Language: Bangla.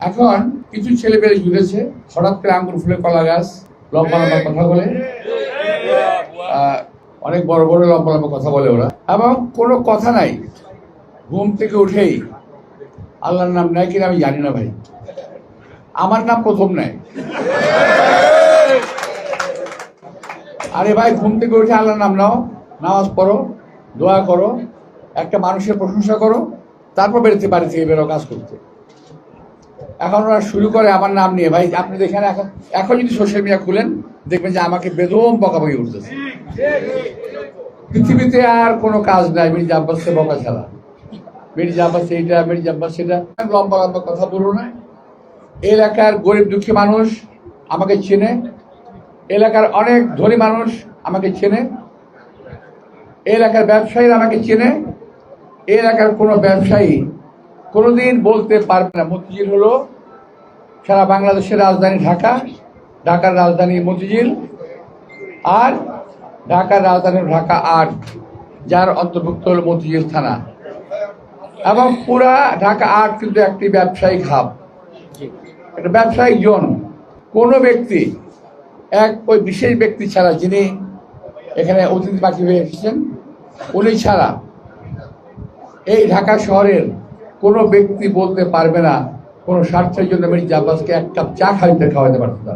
এখন কিছু ছেলে পেলে জুড়েছে হঠাৎ করে আঙ্গুর ফুলে কলা গাছ, লম্বা লম্বা কথা বলে। অনেক বড় বড় লম্বা লম্বা কথা বলে ওরা। এবং কোনো কথা নাই। ঘুম থেকে উঠেই আল্লাহর নাম নেয় কিনা আমি জানি না ভাই। আমার নাম প্রথম নেয়। আরে ভাই, ঘুম থেকে উঠে আল্লাহর নাম নাও। নামাজ পড়ো, দোয়া করো, একটা মানুষের প্রশংসা করো, তারপর বেরোতে বাড়ি থেকে বেরো কাজ করতে। এখন ওরা শুরু করে আমার নাম নিয়ে। ভাই, আপনি দেখেন এখন এখন যদি সোশ্যাল মিডিয়া খুলেন, দেখবেন যে আমাকে বেদম বকাবকি উঠতেছে পৃথিবীতে আর কোনো কাজ নাই মির্জা আব্বাসকে বকা ছাড়া মির্জা আব্বাস এইটা মির্জা আব্বাস সেটা লম্বা লম্বা কথা বলব না। এলাকার গরিব দুঃখী মানুষ আমাকে চেনে। এলাকার অনেক ধনী মানুষ আমাকে চেনে। এলাকার ব্যবসায়ীরা আমাকে চেনে। এলাকার কোনো ব্যবসায়ী কোনোদিন বলতে পারবে না। মতিঝিল হলো সারা বাংলাদেশের রাজধানী ঢাকা ঢাকার রাজধানী মতিঝিল আর ঢাকার রাজধানী ঢাকা আট যার অন্তর্ভুক্ত হলো মতিঝিল থানা। এবং পুরা ঢাকা আট কিন্তু একটি ব্যবসায়িক হাব। একটা ব্যবসায়িক জোন। কোনো ব্যক্তি এক ওই বিশেষ ব্যক্তি ছাড়া যিনি এখানে অতিথি পাখি হয়ে এসেছেন উনি ছাড়া। এই ঢাকা শহরের কোনো ব্যক্তি বলতে পারবে না, কোনো স্বার্থের জন্য মির্জা আব্বাসকে এক কাপ চা খাইতে খাওয়াতে পারতো না